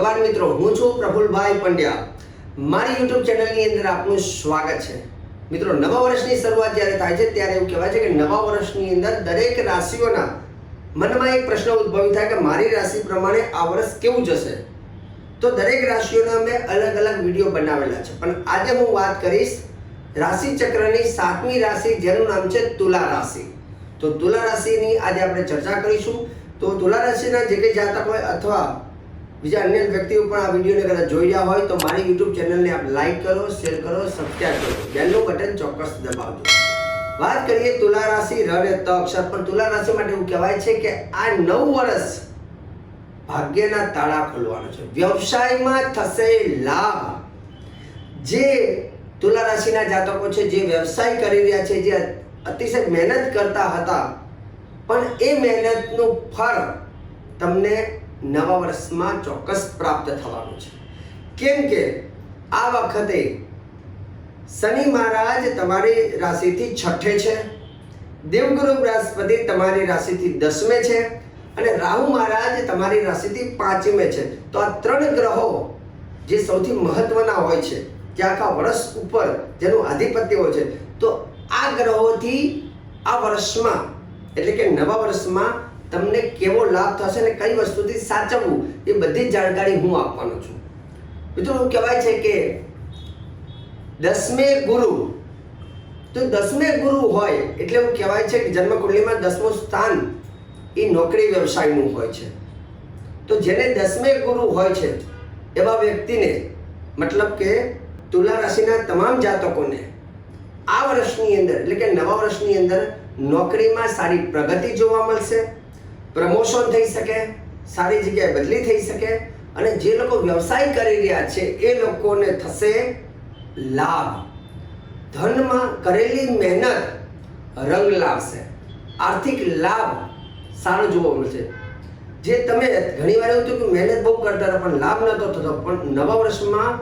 ભગવાન મિત્રો, હું છું પ્રફુલભાઈ પંડ્યા. મારી યુટ્યુબ ચેનલની અંદર આપનું સ્વાગત છે. મિત્રો, નવા વર્ષની શરૂઆત જ્યારે થાય છે, ત્યારે એવું કહેવાય છે કે નવા વર્ષની અંદર દરેક રાશિઓના મનમાં એક પ્રશ્ન ઉદ્ભવી થાય કે મારી રાશિ પ્રમાણે આ વર્ષ કેવું જશે? તો દરેક રાશિઓના મેં અલગ અલગ વીડિયો બનાવેલા છે. પણ આજે હું વાત કરીશ રાશિ ચક્રની સાતમી રાશિ, જેનું નામ છે તુલા રાશિ. તો તુલા રાશિની આજે આપણે ચર્ચા કરીશું. તો તુલા રાશિના જે કંઈ જાતક હોય અથવા બીજા અન્ય વ્યક્તિઓ પણ આ વિડીયોને કદાચ જોઈ રહ્યા હોય તો મારી યુટ્યુબ ચેનલને આપ લાઈક કરો શેર કરો સબસ્ક્રાઈબ કરો. બેલનું બટન ચોક્કસ દબાવજો. વાત કરીએ તુલા રાશિ ર અને ત અક્ષર પર તુલા રાશિ માટે એવું કહેવાય છે કે આ નવ વર્ષ ભાગ્યના તાળા ખોલવાનું છે. વ્યવસાયમાં થશે લાભ. જે તુલા રાશિના જાતકો છે, જે વ્યવસાય કરી રહ્યા છે, જે અતિશય મહેનત કરતા હતા, પણ એ મહેનતનું ફળ તમને નવા વર્ષમાં ચોક્કસ પ્રાપ્ત થવાનું છે. કેમ કે આ વખતે શનિ મહારાજ તમારી રાશિથી છઠ્ઠે છે. દેવગુરુ બૃહસ્પતિ તમારી રાશિથી દસમે છે અને રાહુ મહારાજ તમારી રાશિથી પાંચમે છે. તો આ ત્રણ ગ્રહો જે સૌથી મહત્વના હોય છે, જે આખા વર્ષ ઉપર જેનું આધિપત્ય હોય છે, તો આ ગ્રહોથી આ વર્ષમાં, એટલે કે નવા વર્ષમાં તમને કેવો લાભ થશે અને કઈ વસ્તુથી સાચવવું એ બધી જાણકારી હું આપવાનો છું. મિત્રો કહેવાય છે કે દસમે ગુરુ, તો દસમે ગુરુ હોય એટલે એવું કહેવાય છે કે જન્મકુંડલીમાં દસમું સ્થાન એ નોકરી વ્યવસાયનું હોય છે. તો જેને દસમે ગુરુ હોય છે, એવા વ્યક્તિને મતલબ કે તુલા રાશિના તમામ જાતકોને આ વર્ષની અંદર, એટલે કે નવા વર્ષની અંદર નોકરીમાં સારી પ્રગતિ જોવા મળશે પ્રમોશન થઈ શકે, સારી જગ્યાએ બદલી થઈ શકે અને જે લોકો વ્યવસાય કરી રહ્યા છે એ લોકોને થશે લાભ. ધનમાં કરેલી મહેનત રંગ લાવશે. આર્થિક લાભ સારો જોવા મળશે. જે તમે ઘણીવાર એવું થયું કે મહેનત બહુ કરતા હતા પણ લાભ નહોતો થતો, પણ નવા વર્ષમાં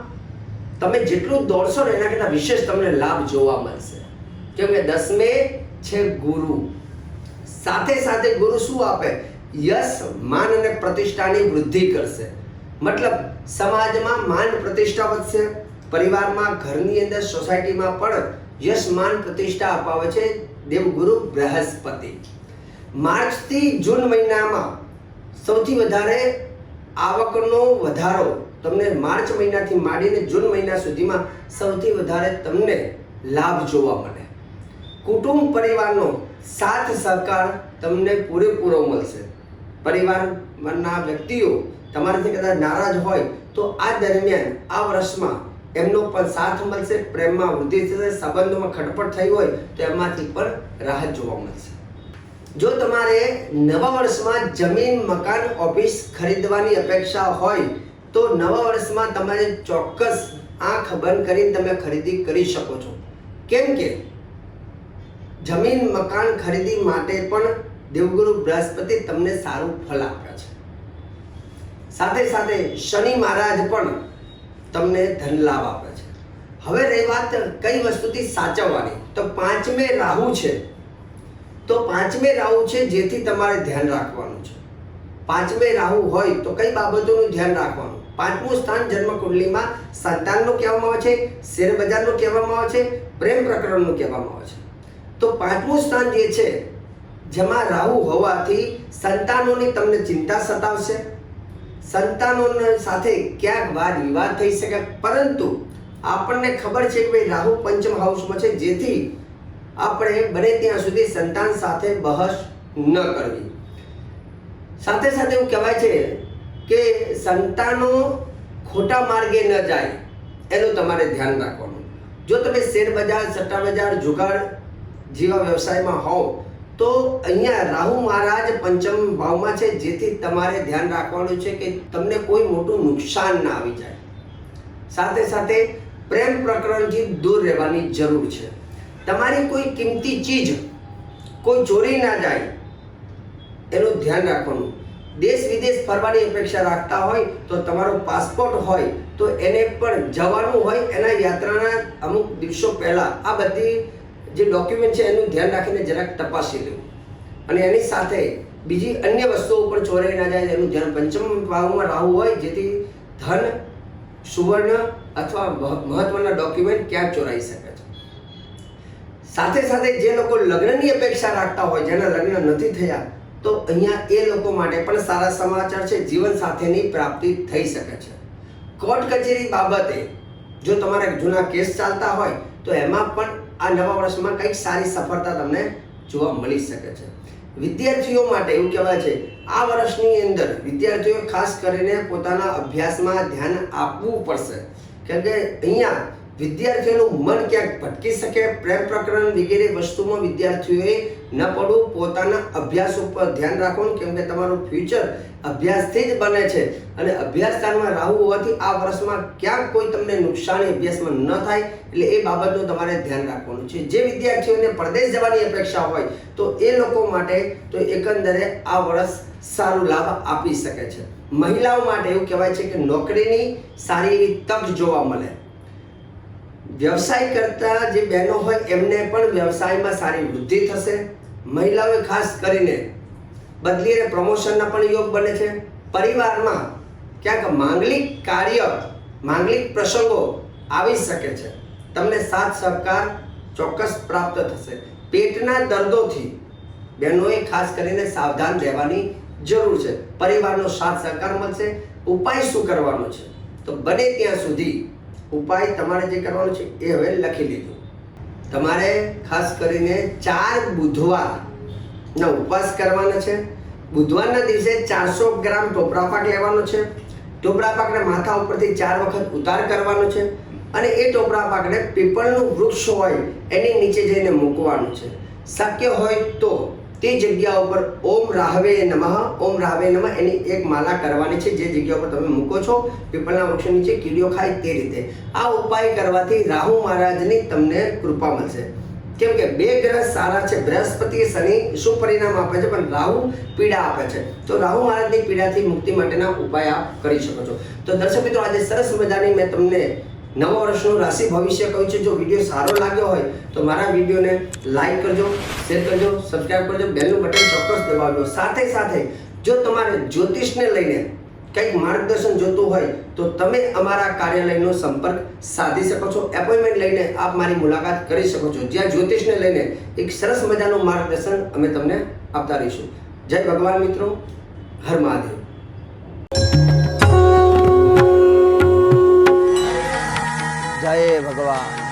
તમે જેટલું દોડશો ને એના કરતાં વિશેષ તમને લાભ જોવા મળશે. કેમ કે દસમે છે ગુરુ. સાથે સાથે ગુરુ શું આપે? યશ માન અને પ્રતિષ્ઠાની વૃદ્ધિ કરશે. મતલબ, સમાજમાં માન પ્રતિષ્ઠા વધશે, પરિવારમાં ઘરની અંદર સોસાયટીમાં પણ યશ માન પ્રતિષ્ઠા અપાવે છે દેવગુરુ બૃહસ્પતિ. માર્ચથી જૂન મહિનામાં સૌથી વધારે આવકનો વધારો તમને માર્ચ મહિનાથી માંડીને જૂન મહિના સુધીમાં સૌથી વધારે તમને લાભ જોવા મળે. કુટુંબ પરિવારનો સાથ સહકાર તમને પૂરેપૂરો મળશે. પરિવારના વ્યક્તિઓ તમારાથી કદાચ નારાજ હોય, તો આ દરમિયાન, આ વર્ષમાં એમનો પણ સાથ મળશે, પ્રેમમાં વૃદ્ધિ થશે, સંબંધોમાં ખટપટ થઈ હોય, તો એમાંથી પણ રાહત જોવા મળશે. જો તમારે નવા વર્ષમાં જમીન, મકાન, ઓફિસ ખરીદવાની અપેક્ષા હોય, તો નવા વર્ષમાં તમારે ચોક્કસ આંખ બંધ કરીને તમે ખરીદી કરી શકો છો. કેમ કે જમીન, મકાન ખરીદી માટે પણ દેવગુરુ બૃહસ્પતિ તમને સારું ફળ આપે છે. સાથે સાથે શનિ મહારાજ પણ તમને ધન લાભ આપે છે. હવે રહી વાત કઈ વસ્તુથી સાચવવાની? તો પાંચમે રાહુ છે. તો પાંચમે રાહુ છે જેથી તમારે ધ્યાન રાખવાનું છે. પાંચમે રાહુ હોય તો કઈ બાબતોનું ધ્યાન રાખવાનું? પાંચમું સ્થાન જન્મ કુંડલીમાં સંતાનનું કહેવામાં આવે છે શેર બજારનું કહેવામાં આવે છે, પ્રેમ પ્રકરણનું કહેવામાં આવે છે. તો પાંચમું સ્થાન જે છે, જેમાં રાહુ હોવાથી સંતાનોની તમને ચિંતા સતાવશે. સંતાનો સાથે ક્યાંક વાદ વિવાદ થઈ શકે, પરંતુ આપણને ખબર છે કે ભાઈ રાહુ પંચમ હાઉસમાં છે, જેથી આપણે બને ત્યાં સુધી સંતાન સાથે બહસ ન કરવી. સાથે સાથે એવું કહેવાય છે કે સંતાનો ખોટા માર્ગે ન જાય, એનું તમારે ધ્યાન રાખવાનું. જો તમે શેર બજાર સટ્ટા બજાર જુગાડ જેવા વ્યવસાયમાં હોવ, તો અહીંયા રાહુ મહારાજ પંચમ ભાવમાં છે, જેથી તમારે ધ્યાન રાખવાનું છે કે તમને કોઈ મોટું નુકસાન ના આવી જાય. સાથે સાથે પ્રેમ પ્રકરણથી દૂર રહેવાની જરૂર છે. તમારી કોઈ કિંમતી ચીજ, કોઈ ચોરી ના જાય, એનું ધ્યાન રાખવાનું. દેશ વિદેશ ફરવાની અપેક્ષા રાખતા હોય, તો તમારો પાસપોર્ટ હોય, તો એને પણ જવાનું હોય, એના યાત્રાના અમુક દિવસો પહેલાં. આ બધી જે ડોક્યુમેન્ટ છે એનું ધ્યાન રાખીને જરાક તપાસી લેવું અને એની સાથે બીજી અન્ય વસ્તુઓ પણ ચોરાઈ ના જાય એનું ધ્યાન પંચમ ભાવમાં રાહુ હોય, જેથી ધન, સુવર્ણ અથવા મહ- મહત્વના ડોક્યુમેન્ટ ક્યાં ચોરાઈ શકે છે. સાથે સાથે જે લોકો લગ્નની અપેક્ષા રાખતા હોય, જેના લગ્ન નથી થયા, તો અહીંયા એ લોકો માટે પણ સારા સમાચાર છે, જીવન સાથેની પ્રાપ્તિ થઈ શકે છે. કોર્ટ કચેરી બાબતે જો તમારા જૂના કેસ ચાલતા હોય, તો એમાં પણ આ નવા વર્ષમાં કંઈક સારી સફળતા તમને જોવા મળી શકે છે. વિદ્યાર્થીઓ માટે એવું કહેવાય છે, આ વર્ષની અંદર વિદ્યાર્થીઓ ખાસ કરીને પોતાના અભ્યાસમાં ધ્યાન આપવું પડશે. કેમ કે અહીંયા વિદ્યાર્થીઓનું મન ક્યાંક ભટકી શકે, પ્રેમ પ્રકરણ વગેરે વસ્તુમાં વિદ્યાર્થીઓએ ન પડવું, પોતાના અભ્યાસ ઉપર ધ્યાન રાખવાનું, કેમ કે તમારું ફ્યુચર અભ્યાસથી જ બને છે. અને અભ્યાસ સ્થાનમાં રાહુ હોવાથી આ વર્ષમાં ક્યાંક કોઈ તમને નુકસાની અભ્યાસમાં ન થાય, એટલે એ બાબતનું તમારે ધ્યાન રાખવાનું છે. જે વિદ્યાર્થીઓને પરદેશ જવાની અપેક્ષા હોય, તો એ લોકો માટે તો એકંદરે આ વર્ષ સારો લાભ આપી શકે છે. મહિલાઓ માટે એવું કહેવાય છે કે નોકરીની સારી એવી તક જોવા મળે. વ્યવસાય કરતા જે બહેનો હોય, એમને પણ વ્યવસાયમાં સારી વૃદ્ધિ થશે. મહિલાઓએ ખાસ કરીને બદલી અને પ્રમોશનના પણ યોગ બને છે. પરિવારમાં ક્યાંક માંગલિક કાર્ય, માંગલિક પ્રસંગો આવી શકે છે. તમને સાથ સહકાર ચોક્કસ પ્રાપ્ત થશે. પેટના દર્દોથી બહેનોએ ખાસ કરીને સાવધાન રહેવાની જરૂર છે. પરિવારનો સાથ સહકાર મળશે. ઉપાય શું કરવાનો છે? તો બને ત્યાં સુધી ઉપાય તમારે જે કરવાનો છે એ હવે લખી લીધું. તમારે ખાસ કરીને ચાર બુધવારના ઉપવાસ કરવાના છે. બુધવારના દિવસે ચારસો ગ્રામ ટોપરા પાક લેવાનો છે. ટોપરા પાકને માથા ઉપરથી ચાર વખત ઉતાર કરવાનો છે અને એ ટોપરા પાકને પીપળનું વૃક્ષ હોય એની નીચે જઈને મૂકવાનું છે. શક્ય હોય તો તે જગ્યા ઉપર ઓમ રાહવે નમઃ, ઓમ રાહવે નમઃ એની એક માલા કરવાની છે. જે જગ્યા ઉપર તમે મૂકો છો, પીપળના વૃક્ષ નીચે કીડીઓ ખાય તે રીતે. આ ઉપાય કરવાથી રાહુ મહારાજની તમને કૃપા મળશે. કેમ કે બે ગ્રહ સારા છે. બૃહસ્પતિ, શનિ, શું પરિણામ આપે છે? પણ રાહુ પીડા આપે છે. તો રાહુ મહારાજની પીડાથી મુક્તિ માટેના ઉપાય આપ કરી શકો છો. તો દર્શક મિત્રો, આજે સરસ મજાની મેં તમને નવા વર્ષનું રાશિ ભવિષ્ય કહ્યું છે. જો વીડિયો સારો લાગ્યો હોય તો મારા વિડીયોને લાઈક કરજો, શેર કરજો સબસ્ક્રાઈબ કરજો, બેલનું બટન ચોક્કસ દબાવજો. સાથે સાથે જો તમારે જ્યોતિષને લઈને કંઈક માર્ગદર્શન જોતું હોય તો તમે અમારા કાર્યાલયનો સંપર્ક સાધી શકો છો. એપોઇન્ટમેન્ટ લઈને આપ મારી મુલાકાત કરી શકો છો. જ્યાં જ્યોતિષને લઈને એક સરસ મજાનું માર્ગદર્શન અમે તમને આપતા રહીશું. જય ભગવાન મિત્રો. હર મહાદેવ. જય ભગવાન.